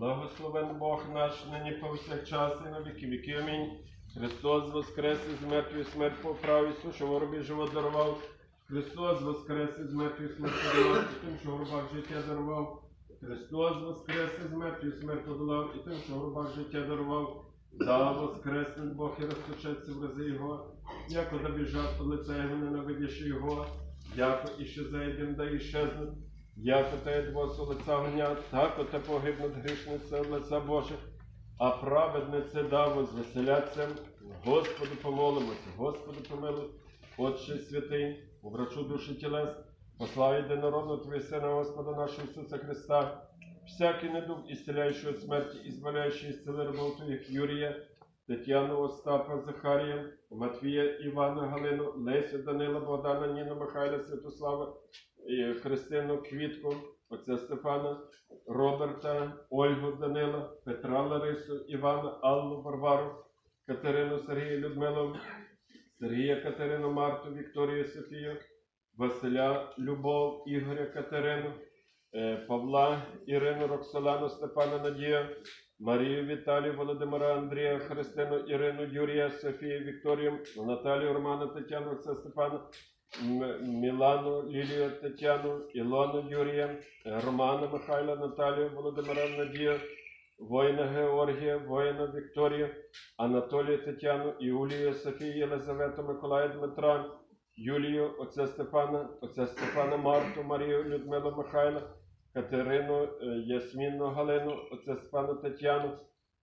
Благословен Бог наш, нині повсякчас і на віки віки. Амінь. Христос воскрес із мертвої смерть поправ Ісус, що воробі живот дарував. Христос воскрес із мертвої смерть подолав, і тим, що в життя дарував. Христос воскрес із мертвої смерть подолав, і тим, що в життя дарував. Да, воскреснен Бог і розточеться в рази Його, яко да біжать от лиця Його, ненавидячи Його, яко і ще зайдем, да іщезнуть. Як те двоцу лиця гнят, так оте погибнуть грішниця лиця Боже, а праведнице да возвеселяться. Господу помолимося, Господу помилуй, Отче святий, обрачу душі тілес, послав єдинородного Твоє Сина Господа нашого Ісуса Христа, всякий недуг, ісцеляючий від смерті, і збавляючий ісцели рабов Твоїх Юрія, Тетяну Остапа, Захарія, Матвія, Івана, Галину, Лесю, Данила, Богдана, Ніну, Михайла, Святослава, Христину Квітку, отця Стефана, Роберта, Ольгу Данила, Петра Ларису, Івана, Аллу Варвару, Катерину Сергія Людмилу, Сергія Катерину Марту, Вікторію Софію, Василя Любов, Ігоря Катерину, е, Павла, Ірину Роксолану, Степана Надія, Марію Віталію, Володимира Андрія, Христину Ірину, Юрія, Софію, Вікторію, Наталію Романа, Тетяну, Степана, Мілану, Лілію, Тетяну, Ілону, Юрія, Романа, Михайла, Наталію, Володимира Надію, воїна Георгія, воїна Вікторію, Анатолію, Тетяну, Іулію, Софію, Єлизавету, Миколая, Дмитра, Юлію, отця Степана, отця Степана Марту, Марію, Людмилу, Михайла, Катерину, е, Ясмінну, Галину, отця Степана Тетяну,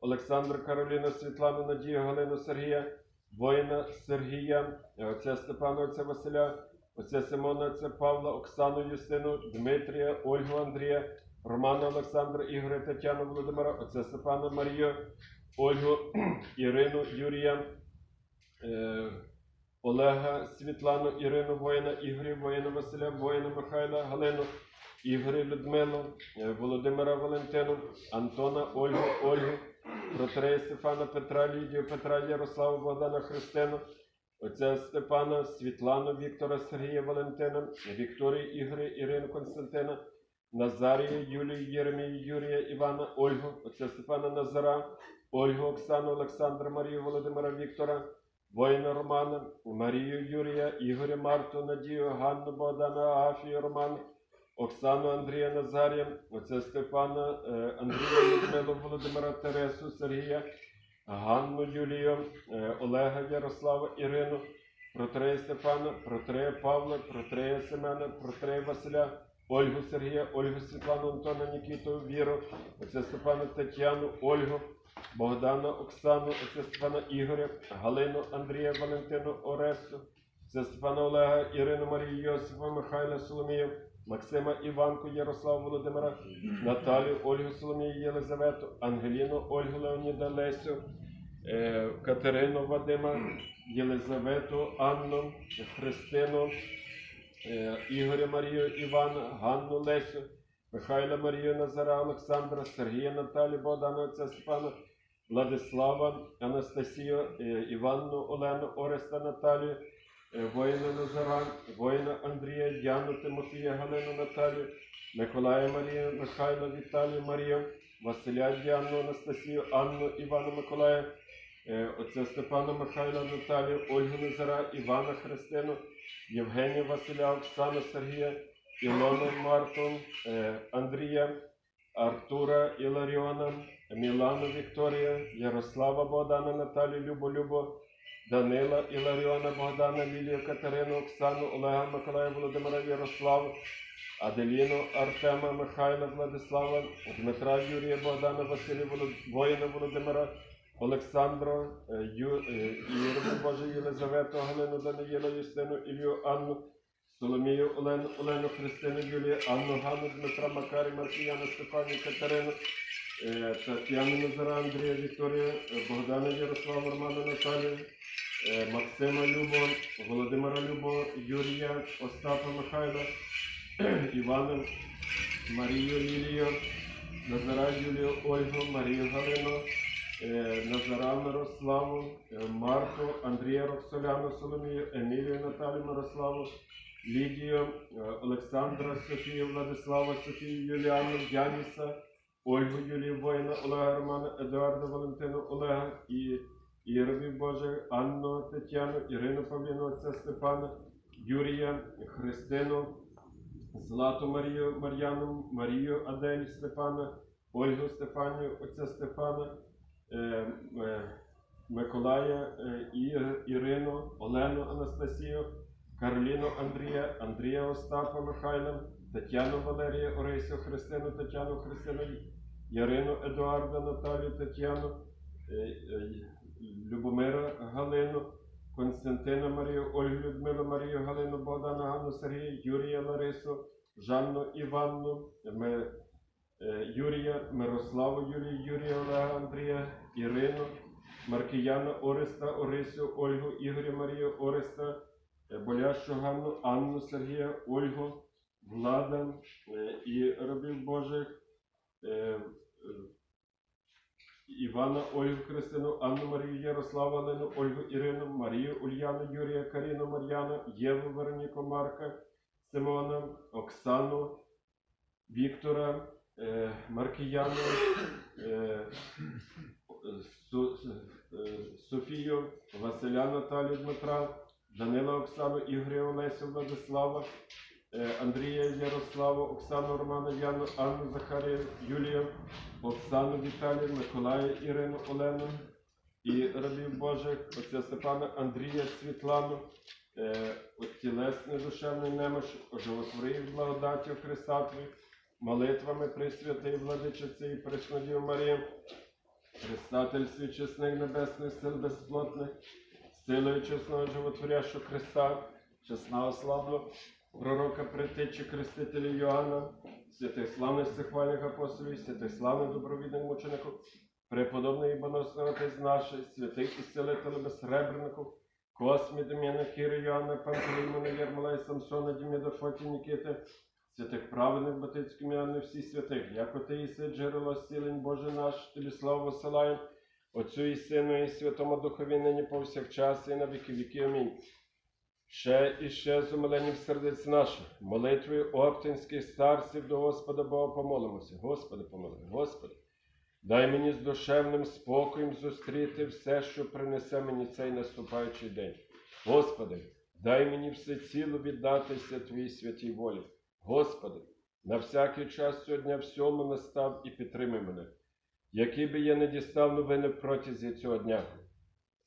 Олександра Кароліну, Світлану, Надію, Галину, Сергія, воїна Сергія, е, отця Степана, отця Василя, отця Симона, отця Павла, Оксану, Юстину, Дмитрія, Ольгу, Андрія, Романа, Олександра, Ігоря, Тетяну, Володимира, отця Степана, Марію, Ольгу, Ірину, Юрія, е, Олега, Світлану, Ірину, воїна, Ігоря, воїна, Василя, воїна, Михайла, Галину, Ігоря, Людмилу, е, Володимира, Валентину, Антона, Ольгу, Ольгу, Протрея Стефана, Петра, Лідію, Петра, Ярославу, Богдана, Христину, отця Степана, Світлану, Віктора, Сергія, Валентина, Вікторію, Ігоря, Ірину, Константина, Назарію, Юлію, Єремію, Юрія, Івана, Ольгу, отця Степана Назара, Ольгу, Оксану, Олександра, Марію, Володимира, Віктора, воїна Романа, Марію, Юрія, Ігоря, Марту, Надію, Ганну, Богдана, Агафію, Романа, Оксану, Андрія, Назарія, отця Степана, е, Андрія, Людмилу, Володимира, Тересу, Сергія, Ганну, Юлію, е, Олега, Ярослава, Ірину, Протрея Стефана, Протрея Павла, Протрея Семена, Протрея Василя, Ольгу Сергія, Ольгу Світлану, Антона, Нікіту, Віру, отця Степана Тетяну, Ольгу, Богдана, Оксану, отця Степана Ігоря, Галину, Андрія, Валентину, Оресту, отця Степана Олега, Ірину, Марію, Йосифа, Михайла, Соломію, Максима, Іванку, Ярослава, Володимира, Наталію, Ольгу, Соломію, Єлизавету, Ангеліну, Ольгу, Леоніда, Лесю, е, Катерину, Вадима, Єлизавету, Анну, Христину, е, Ігоря Марію, Івана, Ганну Лесю, Михайла Марію, Назара, Олександра, Сергія Наталію, Богдана, отця Степана, Владислава, Анастасію, е, Іванну, Олену, Ореста Наталію, воїна Назара, воїна Андрія, Яну, Тимофія, Галину Наталію, Миколая Марію, Михайла Віталію Марію, Василя Діану, Анастасію, Анну, Івана Миколая, е, отця Степана Михайла Наталію, Ольгу Назара, Івана Христину, Євгенія Василя, Оксану Сергія, Ілону Марту, е, Андрія, Артура Іларіона, Мілану Вікторія, Ярослава Богдана, Наталію, Любо Любо, Данила Іларіона, Богдана, Лілію, Катерину, Оксану, Олега, Миколая, Володимира, Ярославу, Аделіну, Артема, Михайла, Владислава, Дмитра, Юрія, Богдана, Василія, Волод- воїна Володимира, Олександра, е, Ю, е, Ірину, Боже, Єлизавету, Галину, Даниїла, Юстину, Ілью, Анну, Соломію, Олену, Олену, Христину, Юлію, Анну, Ганну, Дмитра, Макарі, Маркіяна, Стефанію, Катерину, Тетяну Назара, Андрія, Вікторія, Богдана, Ярослава, Романа, Наталію, е, Максима Любо, Володимира Любо, Юрія, Остапа Михайла, Івана, Марію Лілію, Назара Юлію, Ольгу, Марію Галину, е, Назара Мирославу, е, Марку, Андрія Роксоляну, Соломію, Емілію Наталію Мирославу, Лідію, Олександра Софію, Владислава Софію, Юліану, Яніса, Ольгу Юлію Воїна, Олега Романа, Едуарда Валентину, Олега і Іровів Боже, Анну Тетяну, Ірину Павліну, отця Степана, Юрія, Христину, Злату Марію Мар'яну, Марію Адель Степана, Ольгу Стефанію, отця Стефана, е, е, Миколая, е, Ір- Ірину, Олену Анастасію, Кароліну Андрія, Андрія Остапа Михайла, Тетяну Валерія Орисю, Христину Тетяну Христину, Ярину Едуарда Наталію Тетяну, е, е, Любомира Галину, Константина Марію, Ольгу Людмилу Марію Галину, Богдана Ганну Сергія, Юрія Ларису, Жанну Іванну, е, Юрія, Мирославу Юлію, Юрія Олега Андрія, Ірину, Маркіяна Ореста, Орисю, Ольгу, Ігоря Марію Ореста, Болящу Ганну, Анну Сергія, Ольгу, Влада і рабів Божих, Івана Ольгу Христину, Анну Марію Ярославу Олену, Ольгу Ірину, Марію Ульяну, Юрія Каріну Мар'яну, Єву Вероніку Марка, Симона, Оксану, Віктора, е, Маркіяну, е, е, Софію, Василя Наталію Дмитра, Данила Оксану, Ігоря Олесю Владислава, Андрія Ярославу, Оксану Роману Яну, Анну Захарію, Юлію, Оксану Віталію, Миколая Ірину Олену і рабів Божих, отця Степана Андрія Світлану, е, тілесний душевний немощ, оживотворив благодаті Христа Твої, молитвами Пресвятої Владичиці і Преснодів Марії, Христатель свій чесних небесних сил безплотних, силою чесного животворящого Христа, чесного славного пророка притечі Хрестителя Йоанна, святих славних всехвальних апостолів, святих славних добровідних мучеників, преподобний і боносний отець наших, святих ісцелителів безсребреників, Космі, Дем'яна, Кіри, Йоанна, Пантелеймона, Єрмолай, Самсона, Діміда, Фоті, Нікіти, святих праведних Батицьких Іоанна, всі святих, як оти і си джерело зцілень Боже наш, тобі славу посилаємо, Отцю і Сину і Святому Духові нині повсякчас і на віки віки. Амінь. Ще і ще з умиленням сердець наших, молитвою оптинських старців до Господа Бога помолимося. Господи, помоли, Господи, дай мені з душевним спокоєм зустріти все, що принесе мені цей наступаючий день. Господи, дай мені все ціло віддатися Твоїй святій волі. Господи, на всякий час цього дня всьому настав і підтримай мене. Який би я не дістав новини протязі цього дня,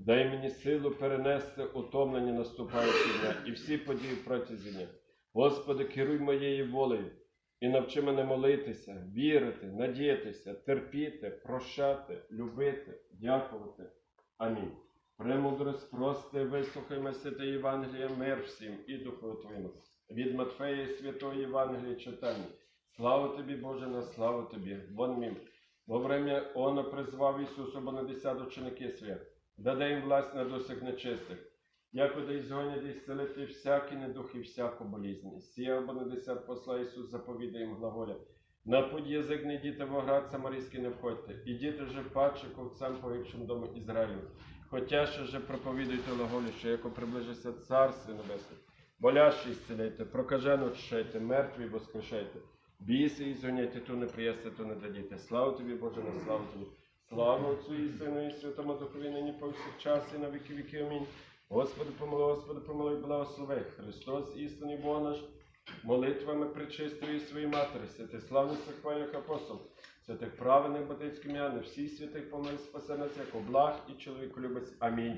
дай мені силу перенести утомлення наступаючого дня і всі події протязі дня. Господи, керуй моєю волею і навчи мене молитися, вірити, надіятися, терпіти, прощати, любити, дякувати. Амінь. Премудрость, прости, вислухаймо святе Євангеліє, мир всім і Духу Твоєму. Від Матфея Святої Євангелії читання. Слава тобі, Боже, на славу тобі. Вон мім. Во время оно призвав Ісус обонадесят ученики свят, даде їм власть на досяг нечистих, якоди ізгонять і зцелити всякі недух і всяку болізнь. Сія обонадесят посла Ісус заповідає їм глаголя. На путь язик не діти в оград самарійський не входьте, і діти паче ковцям погибшим дому Ізраїлю. Хотя ще же проповідуйте глаголі, що яко приближиться Царство Небесне. Болящі зціляйте, прокажену очищайте, мертві воскрешайте. Біси і згоняйте, ту не приясти, ту не дадіте. Слава тобі, Боже, на славу тобі. Слава Отцю і Сину і Святому Духові, нині повсякчас і на віки віки. Амінь. Господи, помилуй, Господи, помилуй, благослови. Христос, істинний Бог наш, молитвами причистої своїй матері, святих славних хвальних апостол, святих праведних батьків м'яни, всіх святих помилуй, спасе нас, як облах і чоловіку любець. Амінь.